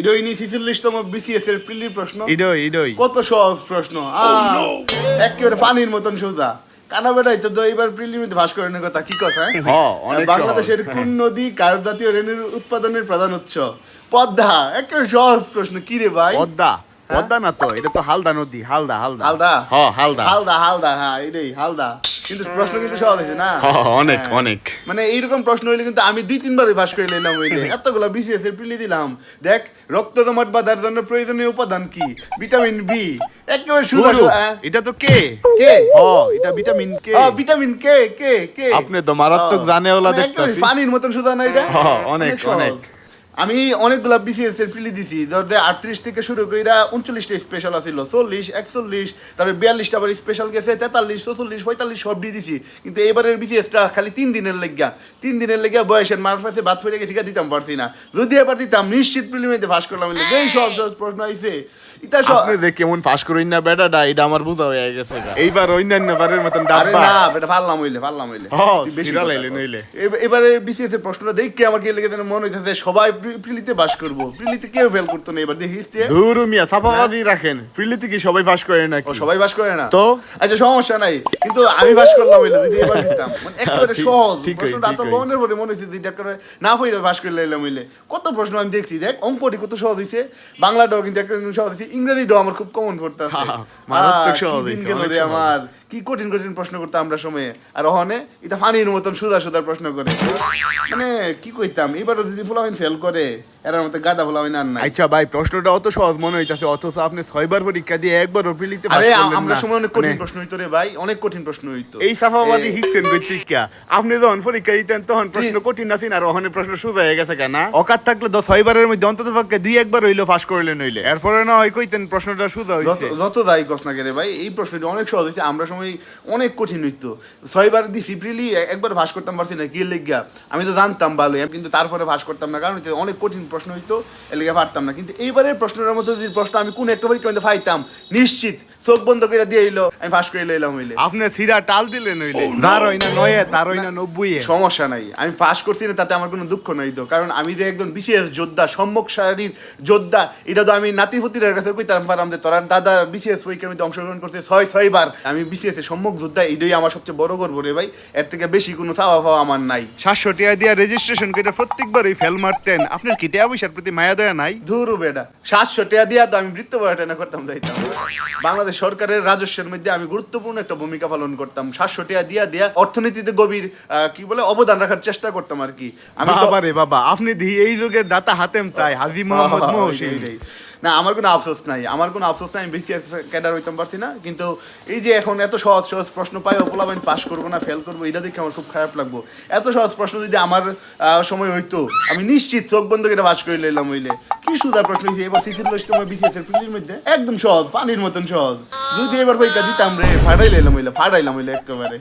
ইডোই নি ছিচল্লিশতম বিসিএস এর প্রিলির প্রশ্ন। ইডই ইডই। কত সহজ প্রশ্ন। একেবারে পানির মতন সোজা। কানা বেটাই তো এবার প্রিলিমিতে ভাস করে কথা কি কথা? হ্যাঁ? বাংলাদেশের কোন নদী কার জাতীয় রেণুর উৎপাদনের প্রধান উৎস? পদ্মা। একেবারে সহজ প্রশ্ন কি রে ভাই? পদ্মা। পদ্মা না তো এটা তো হালদা নদী হালদা হালদা। হালদা? হ হালদা। হালদা হালদা হ্যাঁ এটাই হালদা। কিন্তু প্রশ্ন কিন্তু সহজ হয়েছে না অনেক হ্যাঁ। অনেক। মানে এইরকম প্রশ্ন হইলে কিন্তু আমি দুই তিনবারই করে নিলাম হইলে। এতগুলো বিসিএস এর পিলি দিলাম। দেখ রক্ত জমাট বাঁধার জন্য প্রয়োজনীয় উপাদান কি? ভিটামিন বি একেবারে সুদা গুরু, হ্যাঁ? এটা তো কে? কে? হ এটা ভিটামিন কে? ও ভিটামিন কে কে কে? আপনি তো মারাত্মক ও, জানে ওলা মানে পানির মতন সুদা নাই অনেক, অনেক। আমি অনেকগুলা বিসিএস এর পিলি দিছি ধর দে আটত্রিশ থেকে শুরু করে উনচল্লিশটা স্পেশাল আছিল চল্লিশ একচল্লিশ তারপরে বিয়াল্লিশটা আবার স্পেশাল গেছে তেতাল্লিশ চৌচল্লিশ পঁয়তাল্লিশ সব দিয়ে দিছি। কিন্তু এবারের বিসিএসটা খালি তিন দিনের লেগিয়া তিন দিনের লেগিয়া বয়সের মার পাশে বাদ ফিরে গেছি দিতাম পারছি না। যদি এবার দিতাম নিশ্চিত প্রিলিমিতে ফাঁস করলাম এই সব সহজ প্রশ্ন আইছে। ইতা সব যে কেমন পাস করুন না বেটাটা এটা আমার বোঝা হয়ে গেছে এইবার অন্যান্য বারের মতন আরে না বেটা পারলাম হইলে পারলাম হইলে। বেশি লাইলে নইলে। এবারে বিসিএস এর প্রশ্নটা দেখে আমার কি লেগে মনে হইতেছে সবাই প্রিলিতে বাস করব। প্রিলিতে কেউ ফেল করতো না এবার দেখিস? ধুরু মিয়া সাফাবাদি রাখেন। ফিরলিতে কি সবাই পাস করে ও সবাই বাস করে না? তো? আচ্ছা সমস্যা নাই। কিন্তু আমি বাস করলাম হইলে যদি এবার দিতাম। মানে একেবারে সহজ। ঠিক হই, প্রশ্নটা ঠিক তো হই। পরে মনে হচ্ছে দুইটা করে না হইলে বাস করে লাইলাম হইলে। কত প্রশ্ন আমি দেখছি দেখ অঙ্কটি কত সহজ হইছে। বাংলাটাও কিন্তু একদম সহজ হইছে। ইংরেজিটাও আমার খুব কমন পড়তে আছে মারাত্মক সহজ হইছে, আমার? কি কঠিন কঠিন প্রশ্ন করতে আমরা সময়ে। আর ওখানে এটা ফানির মতন সুদা সুদার প্রশ্ন করে। মানে কি কইতাম? এবারও যদি ফুলামিন ফেল করে tarde. এরার মতো গাদা ফুলামিন আর নাই আচ্ছা ভাই প্রশ্নটা অত সহজ মনে হইতাছে অথচ আপনি ছয়বার পরীক্ষা দিয়ে একবার ফিরলিতে পাস আ- আমরা সময় অনেক কঠিন মানে প্রশ্ন হইতো রে ভাই অনেক কঠিন প্রশ্ন হইতো। এই সাফাবাদী হিকছেন কইতিকা আপনি যখন পরীক্ষা দিতেন তখন প্রশ্ন কঠিন আছেন আর ওখানে প্রশ্ন সোজা হয়ে গেছে কেনা? অকাত থাকলে তো ছয়বারের মধ্যে অন্তত পক্ষে দুই একবার হইল পাস করলেন হইলে। এরপরে না হয় কইতেন প্রশ্নটা সোজা হইছে। যত দায়ী কস না কেন ভাই এই প্রশ্নটি অনেক সহজ হয়েছে আমরা সময় অনেক কঠিন হইতো। ছয়বার দিছি প্রিলি একবার ভাস করতাম পারছি না কি লেগিয়া আমি তো জানতাম ভালোই কিন্তু তারপরে ভাস করতাম না কারণ অনেক কঠিন প্রশ্ন হইতো এর লেগে পারতাম না। কিন্তু এইবারের প্রশ্নের মধ্যে যদি প্রশ্ন আমি কোন একটা পরীক্ষা পাইতাম নিশ্চিত চোখ বন্ধ করে দিয়ে এলো আমি ফাঁস করে লইলাম হইলে। আপনি সিরা টাল দিলেন হইলে। যার হই না নয়ে তার হই না নব্বই সমস্যা নাই আমি পাস করছি না তাতে আমার কোনো দুঃখ নাই তো। কারণ আমি যে একজন বিশেষ যোদ্ধা সম্মুখ সারির যোদ্ধা এটা তো আমি নাতিপুতির কাছে কইতাম পারলাম যে তোরার দাদা বিশেষ পরীক্ষার মধ্যে অংশগ্রহণ করতে ছয় ছয় বার। আমি বিশেষ সম্মুখ যোদ্ধা এটাই আমার সবচেয়ে বড় গর্ব রে ভাই। এর থেকে বেশি কোনো চাওয়া পাওয়া আমার নাই। সাতশো টিয়া দিয়া রেজিস্ট্রেশন করে প্রত্যেকবারই ফেল মারতেন। আপনার কি টিয়া পয়সার প্রতি মায়া দয়া নাই। ধুরু বেটা সাতশো টাকা দিয়া তো আমি বৃত্ত পড়াটানা করতাম যাইতাম। বাংলাদেশ সরকারের রাজস্বের মধ্যে আমি গুরুত্বপূর্ণ একটা ভূমিকা পালন করতাম। সাতশো টাকা দিয়া দিয়া অর্থনীতিতে গভীর কি বলে অবদান রাখার চেষ্টা করতাম আর কি। আমি বাবা রে বাবা আপনি এই যুগের দাতা হাতেম তাই হাজি মোহাম্মদ মহসিন। না আমার কোনো আফসোস নাই। আমার কোনো আফসোস নাই আমি বেশি ক্যাডার হইতাম পারছি না। কিন্তু এই যে এখন এত সহজ সহজ প্রশ্ন পাই ওপলাম আমি পাস করব না ফেল করব এটা দেখে আমার খুব খারাপ লাগবো। এত সহজ প্রশ্ন যদি আমার সময় হইতো আমি নিশ্চিত চোখ বন্ধ করে পাস করে লইলাম হইলে। কি সুদা প্রশ্ন হয়েছে এবার সিসির লইস তোমার বিসিএস এর ফিল্ডের মধ্যে? একদম সহজ, পানির মতন সহজ। যদি এবার পরীক্ষা দিতাম রে ফাটাই লাইলাম হইলে ফাটাইলাম হইলে একেবারে।